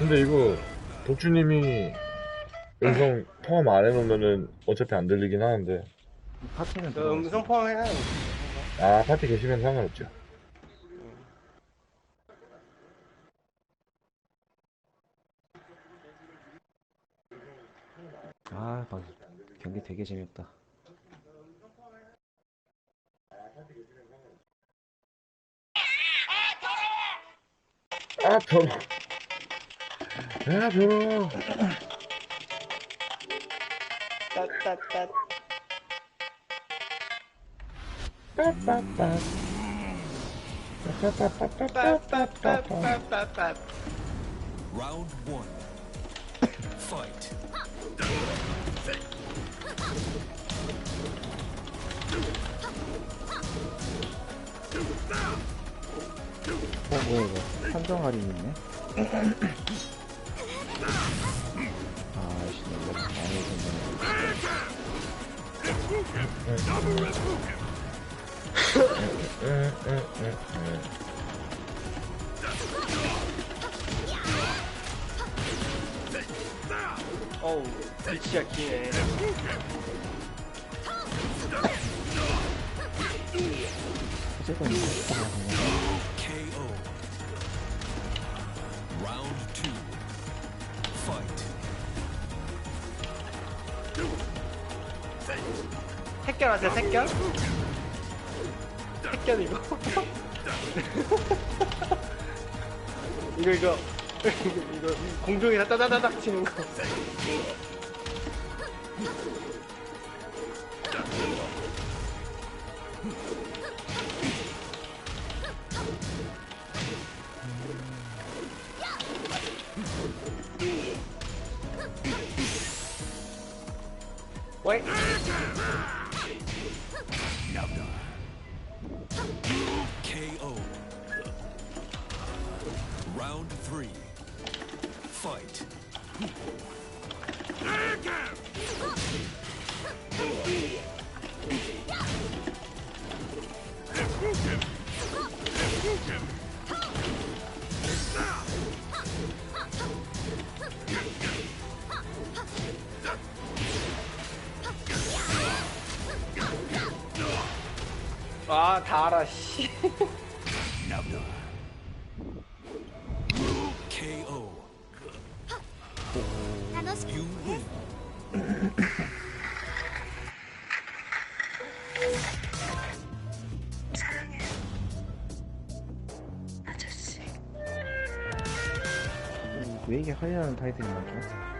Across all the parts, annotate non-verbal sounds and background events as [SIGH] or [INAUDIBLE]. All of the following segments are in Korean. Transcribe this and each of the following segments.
근데 이거 독주님이 음성 포함 안 해놓으면은 어차피 안 들리긴 하는데 이 파티는 그 들어가 음성 포함해놔. 아 파티 계시면 상관없죠 아, 막 경기 되게 재밌다. 아 더러 아 더러 따따따. 빠빠빠빠빠빠. Round one. Fight. 어, 뭐야, 이거. 한정 할인 있네. 아이씨, [LAUGHS] 이거 많이 해줬네. oh, check in. KO. Round two. 택견 하세요, 택견? 택견 이거. 이거, 이거. 이거, 공중에서 따다다닥 치는 거. 왜? 아, 다 알아, 씨. 왜 이게 하이라는 타이틀이 나죠?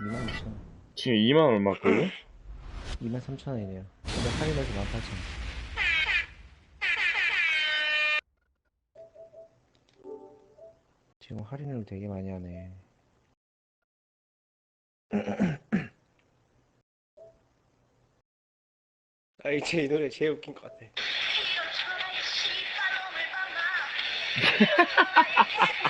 22,000원. 지금 2만 얼마거든? 23,000원이네요. 근데 할인해서 18,000원. 지금 할인을 되게 많이 하네. [CLEARS THROAT] 아, 이제 이 노래 제일 웃긴 것 같아. [LAUGHS]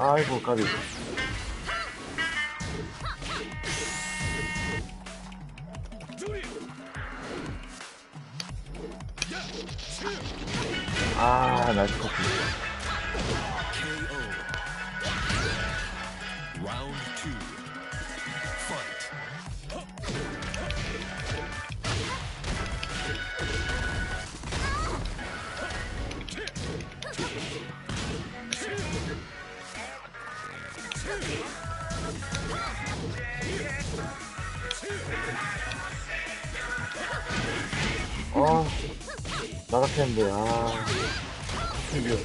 아이고 까비. 아 나이스 커피 나갔겠는데, 아. 드디어.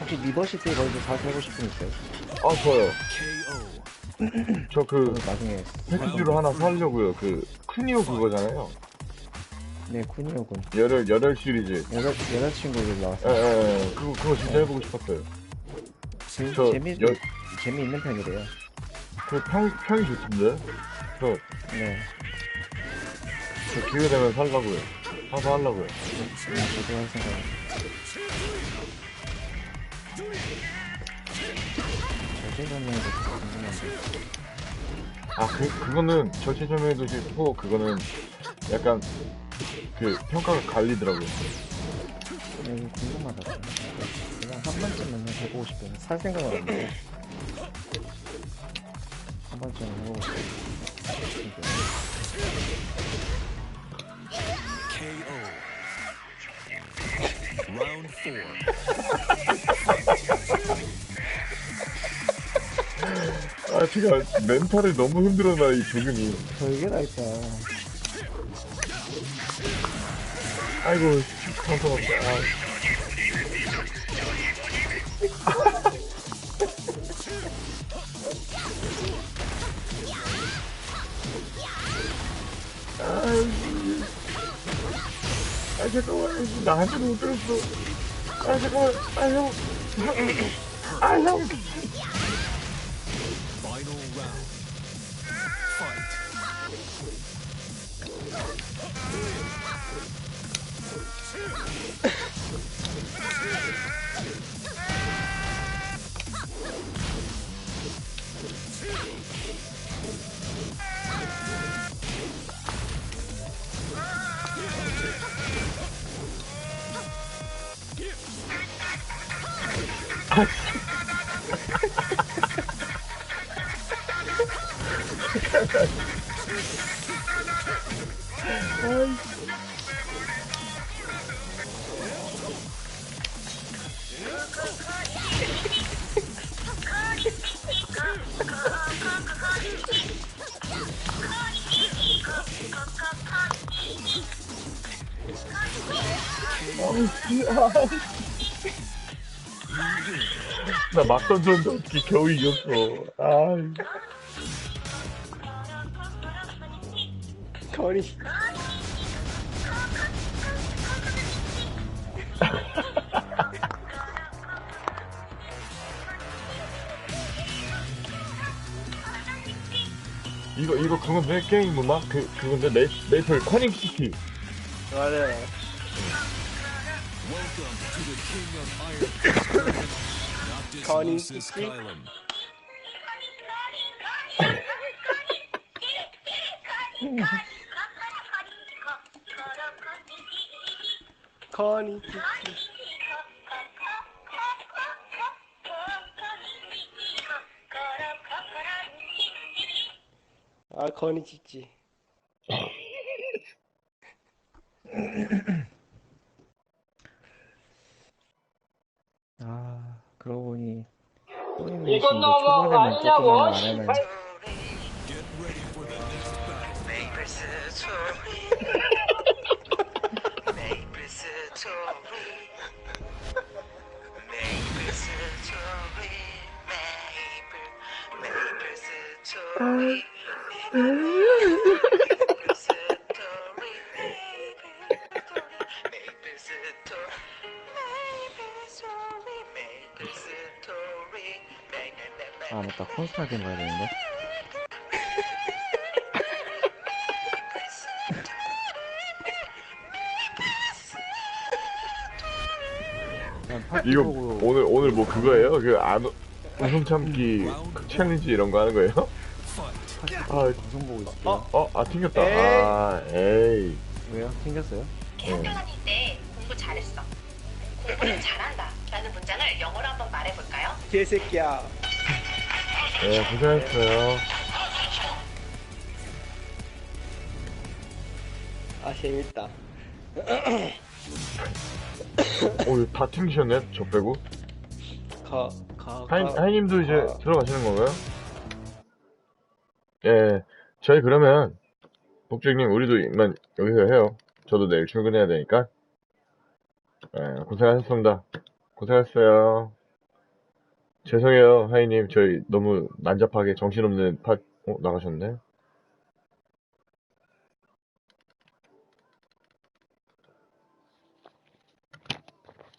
혹시 리버시티 걸도 다시 해보고 싶은 거 있어요? 아, 좋아요. KO. 저 그, 나중에 패키지로 하나 사려고요. 그, 크니오 그거잖아요. 네 쿠니오군 열혈, 열혈 시리즈. 여자 여자친구들 예, 나왔어요. 예, 예. 그거, 그거 진짜 해보고 싶었어요. 재, 저, 재미 여- 재미있는 편이래요. 그 평, 평이 좋던데? 저, 네. 저 기회 되면 살라고요. 사서 하려고요. 네, 저도 할 생각. 절제전능도 궁금한데. 아, 그, 그거는 절체절명해도 싫고, 그거는 약간, 그, 평가가 갈리더라고요. 네, 이거 궁금하다. 그냥 한 번쯤은 해보고 싶어요. 살 생각은 안 돼요. 한 번쯤은 해보고 싶어요. 아, 제가 멘탈을 너무 흔들어놔, 이 조근이. 별게 다 있다. 아이고, 났다. 아. 아, 잠깐만. 나한테도 못 들었어. 아, 잠깐만. 아, 형. 아, 형. Oh, 나 막 던졌는데 어떻게 겨우 이겼어. 아, 거리. 이거, 이거 그건데? 게임 음악? 그, 그건데? 메, 메이플 커닝 시티. 맞아요. Welcome to the King of Iron Fist tournament. Noctis Connie versus Sticky. Kylan. 거니. [LAUGHS] 아, 거니 찌찌. [LAUGHS] 또님이 이거 초반에만 조금 콘스타 게임 가야 되는데 이거 오늘, 오늘 뭐 그거예요? 그 안, 웃음 참기 그 챌린지 이런 거 하는 거예요? 아, 방송 보고 있을게요. 어? 어, 아, 튕겼다. 에이. 아, 에이. 왜요? 튕겼어요? 학교 다닐 때 공부 잘했어. 공부는 잘한다. 라는 문장을 영어로 한번 말해볼까요? 개새끼야. 네, 고생하셨어요. 아, 재밌다. 오, 이거 다 튕기셨네, 저 빼고. 가, 가, 하인, 가. 하인님도 이제 가. 들어가시는 건가요? 예, 저희 그러면, 복주님, 우리도 이만 여기서 해요. 저도 내일 출근해야 되니까. 예, 고생하셨습니다. 고생하셨어요. 죄송해요, 하이님. 저희 너무 난잡하게 정신없는 파, 어, 나가셨네?